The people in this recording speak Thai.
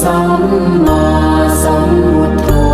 สัมมาสัมพุทโธ